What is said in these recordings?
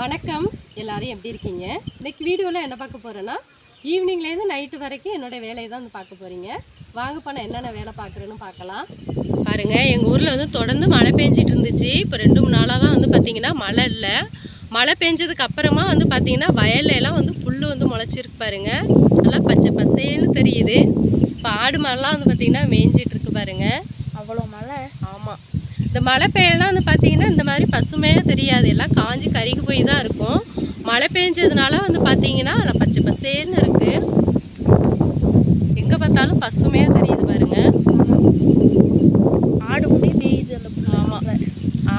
வணக்கம். எல்லாரும் எப்படி இருக்கீங்க? இன்னைக்கு வீடியோவில் என்ன பார்க்க போகிறேன்னா ஈவினிங்லேருந்து நைட்டு வரைக்கும் என்னோட வேலையை தான் வந்து பார்க்க போகிறீங்க வாங்க போனால் என்னென்ன வேலை பார்க்குறேன்னு பார்க்கலாம். பாருங்க எங்கள் ஊரில் வந்து தொடர்ந்து மழை பெஞ்சிட்டு இருந்துச்சு. இப்போ ரெண்டு மூணு நாளாக தான் வந்து பார்த்தீங்கன்னா மழை இல்லை. மழை பெஞ்சதுக்கு அப்புறமா வந்து பார்த்தீங்கன்னா வயல்ல எல்லாம் வந்து புல் வந்து முளைச்சிருக்கு பாருங்க. நல்லா பச்சை பசேல்னு தெரியுது. இப்போ ஆடு மாடெல்லாம் வந்து பார்த்தீங்கன்னா மேய்ஞ்சிட்டு இருக்கு பாருங்க. அவ்வளோ மழை? ஆமாம் இந்த மழை பெய்யலாம் வந்து பார்த்தீங்கன்னா இந்த மாதிரி பசுமையாக தெரியாது. எல்லாம் காஞ்சி கருகி போய் தான் இருக்கும். மழை பெஞ்சதுனால வந்து பார்த்தீங்கன்னா அதில் பச்சை பசேல்னு இருக்குது எங்கே பார்த்தாலும் பசுமையாக தெரியுது பாருங்க. ஆடு முடி மேயுது அந்த. ஆமாம்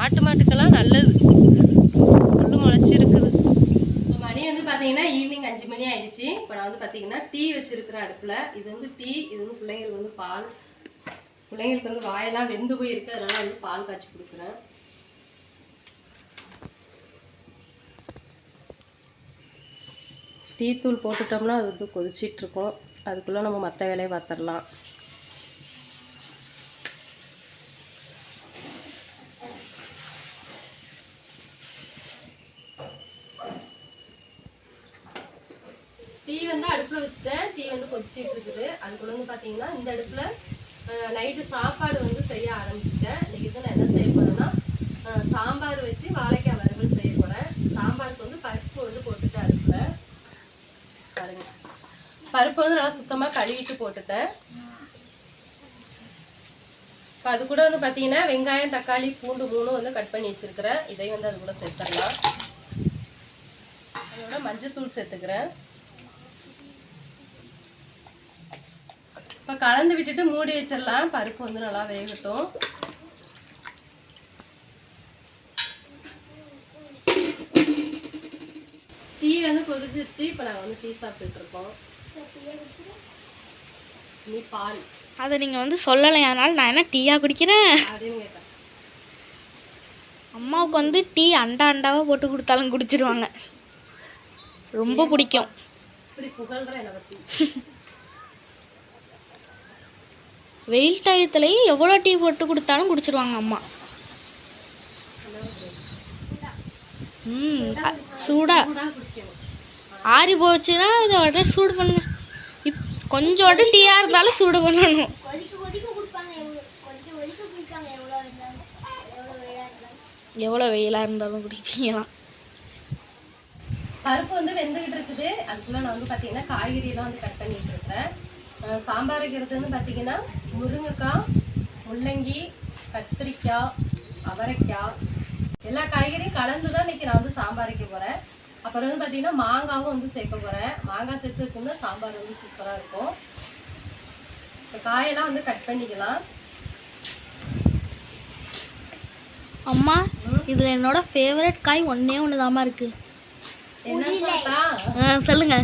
ஆட்டு மாட்டுக்கெல்லாம் நல்லது. புல்லு முளைச்சிருக்குது. இப்போ மணி வந்து பார்த்தீங்கன்னா ஈவினிங் அஞ்சு மணி ஆயிடுச்சு. இப்போ நான் வந்து பார்த்தீங்கன்னா டீ வச்சிருக்கிறேன் அடுப்பில். இது வந்து டீ இது வந்து பிள்ளைங்களுக்கு வந்து பால் பிள்ளைங்களுக்கு வந்து வாயெல்லாம் வெந்து போயிருக்கு. அதனால வந்து பால் காய்ச்சி கொடுக்குறேன். டீத்தூள் போட்டுட்டோம்னா அது வந்து கொதிச்சிட்டு இருக்கும் அதுக்குள்ளே நம்ம மற்ற வேலையை பார்த்துடலாம் டீ வந்து அடுப்பில் வச்சுட்டேன். டீ வந்து கொதிச்சிட்டு இருக்குது அதுக்குள்ள வந்து பார்த்தீங்கன்னா இந்த அடுப்பில் நைட்டு சாப்பாடு வந்து செய்ய ஆரம்பிச்சிட்டேன். இன்றைக்கி நான் என்ன செய்ய போகிறேன்னா சாம்பார் வச்சு வாழைக்காய் வறுவல் செய்ய போகிறேன் சாம்பாருக்கு வந்து பருப்பு வந்து போட்டுட்டேன் அடுப்பில் பாருங்க. பருப்பு வந்து நல்லா சுத்தமாக கழுவிட்டு போட்டுட்டேன். இப்போ அது கூட வந்து பார்த்தீங்கன்னா வெங்காயம் தக்காளி பூண்டு மூணும் வந்து கட் பண்ணி வச்சுருக்கிறேன். இதையும் வந்து அது கூட சேர்த்துடலாம். அதோட மஞ்சத்தூள் சேர்த்துக்கிறேன். இப்போ கலந்து விட்டுட்டு மூடி வச்சிடலாம். பருப்பு வந்து நல்லா வேகட்டும். டீ வந்து கொதிச்சிருச்சு. இப்போ நாங்கள் வந்து டீ சாப்பிட்டுட்டு இருக்கோம். நீ பால் அதை நீங்கள் வந்து சொல்லலை. அதனால நான் என்ன டீயா குடிக்கிறேன்? அப்படின்னு கேட்டேன். அம்மாவுக்கு வந்து டீ அண்டா அண்டாவாக போட்டு கொடுத்தாலும் குடிச்சிருவாங்க. ரொம்ப பிடிக்கும். இப்படி புகழ்ற என்னை பற்றி வெயில் டயத்துலேயும் எவ்வளோ டீ போட்டு கொடுத்தாலும் குடிச்சிருவாங்க அம்மா. ம் சூடாக ஆறி போச்சுன்னா இதை உடனே சூடு பண்ணுங்க. இப் கொஞ்சோண்டு டீயாக இருந்தாலும் சூடு பண்ணணும். எவ்வளோ வெயிலாக இருந்தாலும் குடிப்பீங்களாம். பருப்பு வந்து வெந்துகிட்டு இருக்குது. அதுக்குள்ள நான் வந்து பார்த்தீங்கன்னா காய்கறியெல்லாம் வந்து கட் பண்ணிட்டு இருக்கிறேன். சாம்பார் வைக்கிறது வந்து பார்த்தீங்கன்னா முருங்கைக்காய் முள்ளங்கி கத்திரிக்காய் அவரைக்காய் எல்லா காய்கறியும் கலந்து தான் இன்னைக்கு நான் வந்து சாம்பார் வைக்க போகிறேன் அப்புறம் வந்து பார்த்தீங்கன்னா மாங்காவும் வந்து சேர்க்க போகிறேன் மாங்காய் சேர்த்து வச்சோம்னா சாம்பார் வந்து சூப்பராக இருக்கும். இந்த காயெல்லாம் வந்து கட் பண்ணிக்கலாம். அம்மா இதில் என்னோட ஃபேவரட் காய் ஒன்றே ஒன்று தாம்மா இருக்குது என்ன சொல்லலாம் சொல்லுங்க.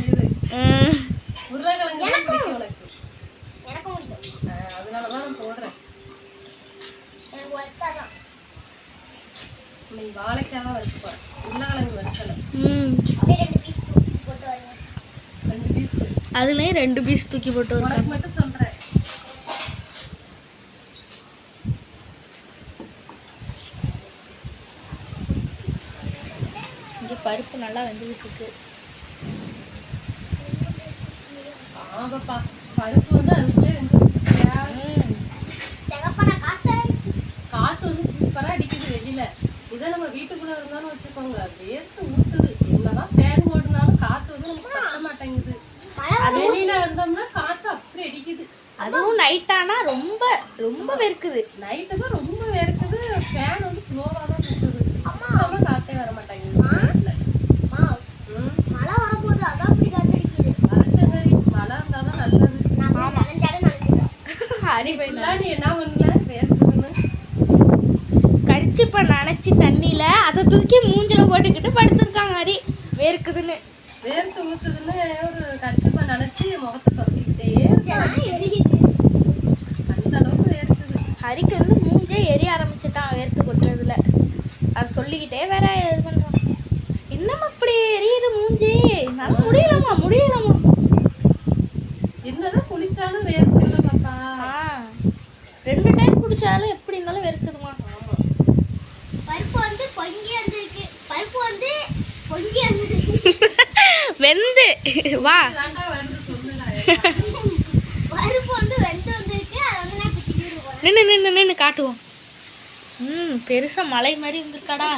உருளைக்கிழங்கு தான் பிடிக்கும் உனக்கு எனக்கும் பிடிக்கும் அஹ் அதனால தான் நான் போடுறேன் தான் இன்னைக்கு வாழைக்காய் வச்சுப்பேன் உருளைக்கிழங்கு வறுக்கலை. ரெண்டு பீஸ் போட்டு வருங்க ரெண்டு பீஸ் அதுலேயும் ரெண்டு பீஸ் தூக்கி போட்டு உனக்கு மட்டும் சொல்றேன். இங்கே பருப்பு நல்லா வெந்துக்கிட்டு இருக்கு ஆமாப்பா பருப்பு வந்து அதுக்குள்ளே வந்து ம் தகப்பன காத்த காத்து வந்து சூப்பரா அடிக்குது வெளியில இதை வீட்டுக்குள்ள இருந்தாலும் வச்சுக்கோங்க வேர்த்து ஊத்துது. என்னதான் ஃபேன் போட்டுனாலும் காத்து வந்து நமக்கு பத்த மாட்டேங்குது. வெளியில வந்தோம்னா காத்து அப்படி அடிக்குது. அதுவும் நைட் ஆனால் ரொம்ப ரொம்ப வெறுக்குது. நைட்டு தான் ரொம்ப வேர்க்குது ஃபேன் வந்து ஸ்லோவா தான் சுத்துது சுத்தமா காத்தே வர மாட்டேங்குது வீட்டுல. அம்மா ம் மழை வரப்போகுது அதான் அப்படி காத்தடிக்குது வரட்டும் சரி மழை இருந்தாதான் நல்லது நான் போய் நனைஞ்சாலும் நனைஞ்சிடுறேன் அறிவை இப்பெல்லாம் நீ என்ன பண்ணல பேசணும்னு கரிச்சிப்பை நனைச்சி தண்ணியில் அதை தூக்கி மூஞ்சில போட்டுக்கிட்டு படுத்திருக்காங்க அரி வேர்க்குதுன்னு. வேர்த்து ஊத்துதுன்னு ஒரு கச்சிப்பா நினைச்சு முகத்தை தொடச்சிக்கிட்டே அந்த அளவுக்கு வேர்க்குது. ஹரிக்கு வந்து மூஞ்சே எரிய ஆரம்பிச்சிட்டான் வேர்த்து கொட்டுறதுல அது சொல்லிக்கிட்டே வேற இது பண்ணுறான் என்னம்மா இப்படி எரியுது மூஞ்சி? என்னால் முடியலம்மா முடியலம்மா. என்னதான் குளிச்சாலும் வேர்க்குதுல பாப்பா ரெண்டு டைம் குடிச்சாலும் எப்படி இருந்தாலும் வெறுக்குதுமா ஆமா பருப்பு வந்து பொங்கி வந்திருக்கு பருப்பு வந்து வெந்து வா பருப்பு வந்து வெந்து வந்திருக்கு அதை வந்து நான் இப்ப கிண்டிட்டு போறேன் நின்று நின்று நின்று காட்டுவோம். ம் பெருசாக மலை மாதிரி இருந்திருக்காடா.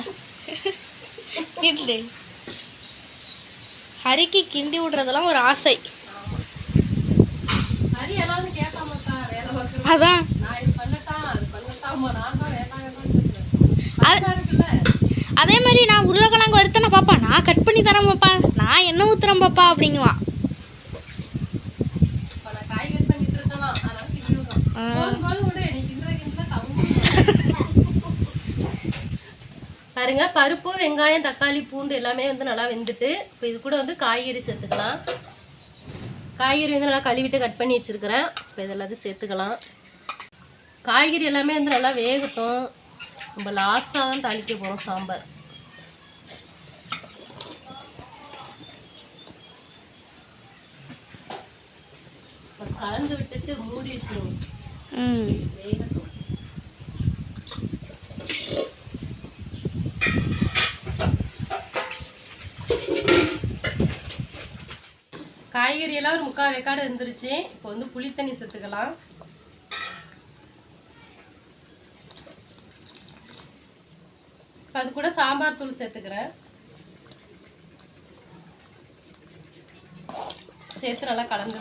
கிண்டு ஹரிக்கு கிண்டி விடுறதெல்லாம் ஒரு ஆசை. அதான். அதே மாதிரி நான் உருளைக்கிழங்கு வறுத்தேன பாப்பா நான் கட் பண்ணி தரேன் பாப்பா. நான் என்ன ஊத்துறேன் பாப்பா அப்படிங்குவான் நான் பாருங்க பருப்பு வெங்காயம் தக்காளி பூண்டு எல்லாமே வந்து நல்லா வெந்துட்டு இப்போ இது கூட வந்து காய்கறி சேர்த்துக்கலாம். காய்கறி வந்து நல்லா கழுவிட்டு கட் பண்ணி வச்சிருக்கிறேன். இப்போ இது எல்லாத்தையும் சேர்த்துக்கலாம். காய்கறி எல்லாமே வந்து நல்லா வேகட்டும். நம்ம லாஸ்ட்டாக தான் தாளிக்க போகிறோம் சாம்பார். கலந்து விட்டுட்டு மூடி வச்சிருவோம். வேகட்டும். காய்கறி எல்லாம் ஒரு முக்கால் வேக்காடு இருந்துருச்சு. இப்போ வந்து புளி தண்ணி சேர்த்துக்கலாம். அது கூட சாம்பார் தூள் சேர்த்துக்கிறேன். சேர்த்து நல்லா கலந்து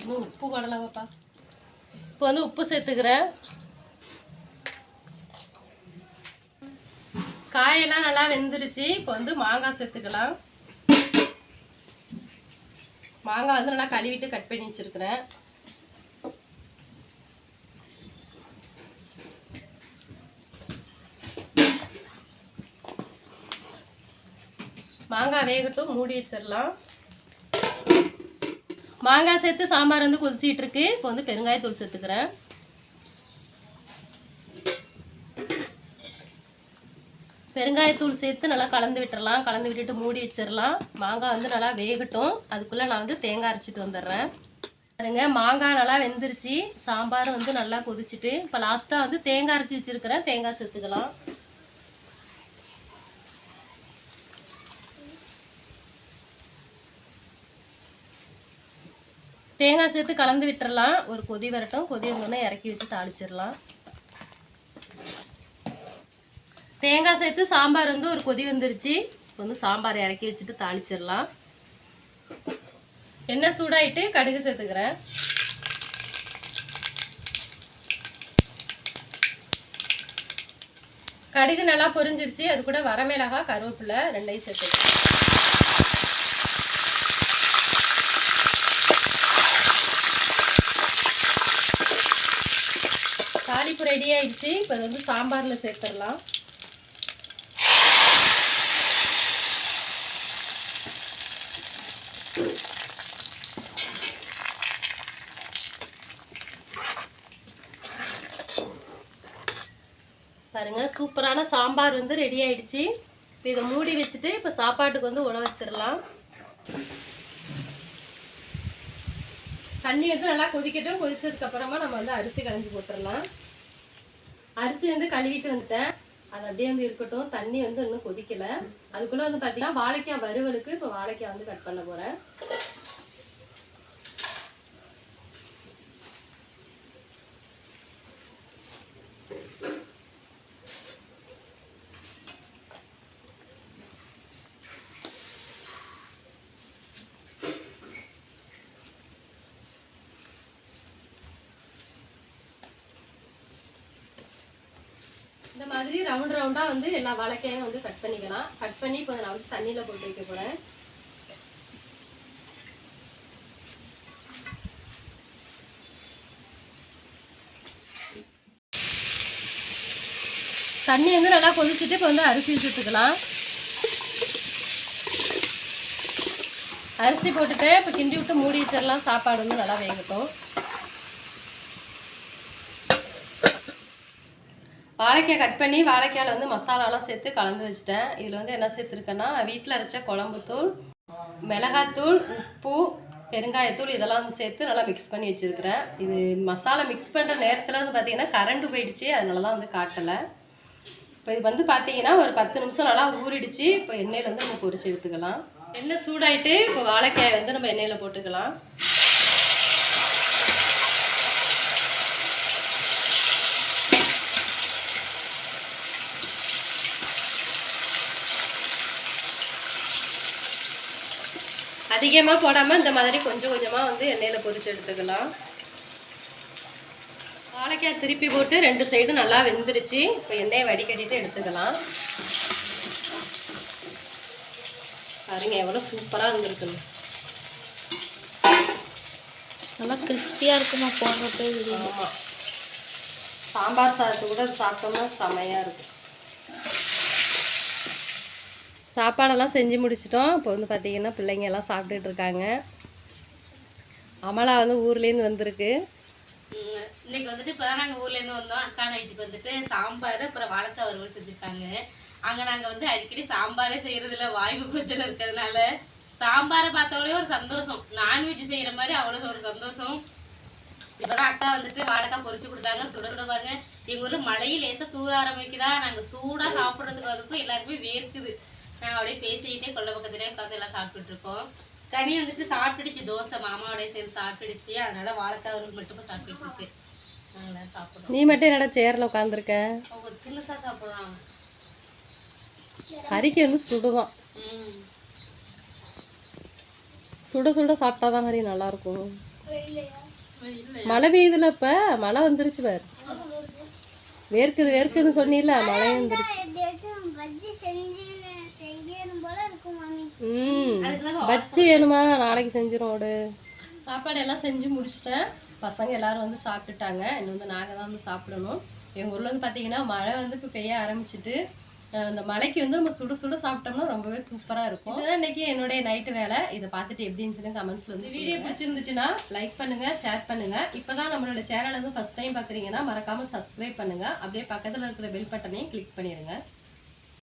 இன்னும் உப்பு கடலாமாப்பா இப்போ வந்து உப்பு சேர்த்துக்கிறேன். காயெல்லாம் நல்லா வெந்துருச்சு. இப்போ வந்து மாங்காய் சேர்த்துக்கலாம். மாங்காய் வந்து நல்லா கழுவிட்டு கட் பண்ணி வச்சிருக்கிறேன். மாங்காய் வேகட்டும் மூடி வச்சிடலாம். மாங்காய் சேர்த்து சாம்பார் வந்து கொதிச்சிட்டு இருக்கு இப்போ வந்து பெருங்காயத்தூள் சேர்த்துக்கிறேன். பெருங்காயத்தூள் சேர்த்து நல்லா கலந்து விட்டுறலாம். கலந்து விட்டுட்டு மூடி வச்சிடலாம். மாங்காய் வந்து நல்லா வேகட்டும். அதுக்குள்ளே நான் வந்து தேங்காய் அரைச்சிட்டு வந்துடுறேன். பாருங்க மாங்காய் நல்லா வெந்துருச்சு. சாம்பார் வந்து நல்லா கொதிச்சுட்டு இப்போ லாஸ்ட்டாக வந்து தேங்காய் அரைச்சி வச்சிருக்கிறேன். தேங்காய் சேர்த்துக்கலாம். தேங்காய் சேர்த்து கலந்து விட்டுறலாம். ஒரு கொதி வரட்டும். கொதி வந்தோடனே இறக்கி வச்சு தாளிச்சிடலாம் தேங்காய் சேர்த்து சாம்பார் வந்து ஒரு கொதி வந்துருச்சு. இப்போ வந்து சாம்பார் இறக்கி வச்சுட்டு தாளிச்சிடலாம். எண்ணெய் சூடாயிட்டு கடுகு சேர்த்துக்கிறேன். கடுகு நல்லா பொரிஞ்சிருச்சு. அது கூட வரமிளகா கருவேப்பிலை ரெண்டையும் சேர்த்துக்கிறேன் தாளிப்பு ரெடி ஆயிடுச்சு. இப்போ இது வந்து சாம்பாரில் சேர்த்துடலாம். பாருங்க சூப்பரான சாம்பார் வந்து ரெடி ஆயிடுச்சு. இப்போ இதை மூடி வச்சுட்டு இப்போ சாப்பாட்டுக்கு வந்து உழ வச்சிடலாம். தண்ணி வந்து நல்லா கொதிக்கட்டும். கொதிச்சதுக்கு அப்புறமா நம்ம வந்து அரிசி களைஞ்சி போட்டுடலாம். அரிசி வந்து கழுவிட்டு வந்துட்டேன். அது அப்படியே வந்து இருக்கட்டும். தண்ணி வந்து இன்னும் கொதிக்கல. அதுக்குள்ள வந்து பார்த்தீங்கன்னா வாழைக்காய் வறுவலுக்கு இப்போ வாழைக்காய் வந்து கட் பண்ண போறேன். இந்த மாதிரி ரவுண்ட் ரவுண்டா வந்து எல்லா வாழைக்காயும் வந்து கட் பண்ணிக்கலாம். கட் பண்ணி இப்போ நான் வந்து தண்ணியில் போட்டு வைக்க போகிறேன் தண்ணி வந்து நல்லா கொதிச்சுட்டு இப்போ வந்து அரிசி சேர்த்துக்கலாம் அரிசி போட்டுட்டு இப்போ கிண்டி விட்டு மூடி வச்சிடலாம். சாப்பாடு வந்து நல்லா வேகட்டும். வாழைக்காய் கட் பண்ணி வாழைக்காயில் வந்து மசாலாலாம் சேர்த்து கலந்து வச்சுட்டேன். இதில் வந்து என்ன சேர்த்துருக்கேன்னா வீட்டில் அரைச்ச குழம்புத்தூள் மிளகாத்தூள் உப்பு பெருங்காயத்தூள் இதெல்லாம் வந்து சேர்த்து நல்லா மிக்ஸ் பண்ணி வச்சுருக்கிறேன். இது மசாலா மிக்ஸ் பண்ணுற நேரத்தில் வந்து பார்த்திங்கன்னா கரண்ட்டு போயிடுச்சு அதனால தான் வந்து காட்டலை. இப்போ இது வந்து பார்த்தீங்கன்னா ஒரு பத்து நிமிஷம் நல்லா ஊறிடுச்சு. இப்போ எண்ணெயில் வந்து நம்ம பொரிச்சு எடுத்துக்கலாம். எண்ணெய் சூடாயிட்டு இப்போ வாழைக்காய் வந்து நம்ம எண்ணெயில் போட்டுக்கலாம். அதிகமாக போடாமல் இந்த மாதிரி கொஞ்சம் கொஞ்சமாக வந்து எண்ணெயில் பொரிச்சு எடுத்துக்கலாம். வாழைக்காய் திருப்பி போட்டு ரெண்டு சைடும் நல்லா வெந்துருச்சு. இப்போ எண்ணெயை வடிகட்டிட்டு எடுத்துக்கலாம். பாருங்க எவ்வளோ சூப்பராக இருந்திருக்குன்னு நல்லா கிறிஸ்பியாக இருக்குமா போடுறப்பே ஆமாம் சாம்பார் சாதத்து கூட சாப்பிட்டோம்னா செமையாக இருக்கும். சாப்பாடெல்லாம் செஞ்சு முடிச்சிட்டோம். இப்போ வந்து பார்த்திங்கன்னா பிள்ளைங்க எல்லாம் சாப்பிட்டுட்டு இருக்காங்க. அமலா வந்து ஊர்லேருந்து வந்திருக்கு. இன்னைக்கு வந்துட்டு இப்பதான் நாங்க ஊர்ல வந்தோம். அக்கா நைட்டுக்கு வந்துட்டு சாம்பார் அப்புறம் வாழைக்காய் வறுவல் செஞ்சுருக்காங்க. அங்கே நாங்கள் வந்து அடிக்கடி சாம்பாரே செய்கிறதுல இல்ல வாய்வு பிரச்சனை இருக்கிறதுனால சாம்பாரை பார்த்தாலே ஒரு சந்தோஷம். நான்வெஜ் செய்கிற மாதிரி அவ்வளோ ஒரு சந்தோஷம். இப்போதான் அக்கா வந்துட்டு வாழைக்காய் பொறிச்சு கொடுத்தாங்க. சுடந்த பாருங்க. எங்க ஊர்ல மழையும் லேசா தூர ஆரம்பிக்குதா. நாங்கள் சூடாக சாப்பிட்றதுக்கு அதுக்கும் எல்லாருக்குமே வேர்க்குது. நாங்க அப்படியே பேசிக்கிட்டே கொள்ள பக்கத்துலேயே உட்காந்து எல்லாம் சாப்பிட்டுட்டு இருக்கோம் கனி வந்துட்டு சாப்பிட்டுடுச்சு தோசை மாமாவோடய சேர்ந்து சாப்பிட்டுடுச்சு. அதனால வாழைக்காய் மட்டும் சாப்பிட்டுட்டு இருக்கு நாங்கள சாப்பிடுறோம். நீ மட்டும் என்னடா சேரில் உட்காந்துருக்க அவங்க தின்னுசா சாப்பிடுறாங்க. ஹரிக்கு வந்து சுடுதான். சுட சுட சாப்பிட்டாதான் ஹரி நல்லா இருக்கும் மழை பெய்யுதுல இப்ப? மழை வந்துருச்சு பாரு. வேர்க்குது வேர்க்குதுன்னு சொன்னீல மழை வந்துருச்சு. பச்சி வேணுமா? நாளைக்கு செஞ்சிரும் ஓடு சாப்பாடு எல்லாம் செஞ்சு முடிச்சிட்டேன். பசங்க எல்லாரும் வந்து சாப்பிட்டுட்டாங்க. இன்னும் வந்து நாங்கள் தான் வந்து சாப்பிடணும். எங்கள் ஊரில் வந்து பார்த்தீங்கன்னா மழை வந்து இப்போ பெய்ய ஆரம்பிச்சிட்டு அஹ் இந்த மழைக்கு வந்து நம்ம சுட சுட சாப்பிட்டோம்னா ரொம்பவே சூப்பராக இருக்கும். இதுதான் இன்னைக்கு என்னுடைய நைட்டு வேலை. இதை பார்த்துட்டு எப்படி இருந்துச்சுன்னு கமெண்ட்ஸில் வந்து வீடியோ பிடிச்சிருந்துச்சுன்னா லைக் பண்ணுங்க ஷேர் பண்ணுங்க. இப்போதான் நம்மளோட சேனல் வந்து ஃபர்ஸ்ட் டைம் பார்க்குறீங்கன்னா மறக்காம சப்ஸ்கிரைப் பண்ணுங்க. அப்படியே பக்கத்தில் இருக்கிற பெல் பட்டனையும் கிளிக் பண்ணிடுங்க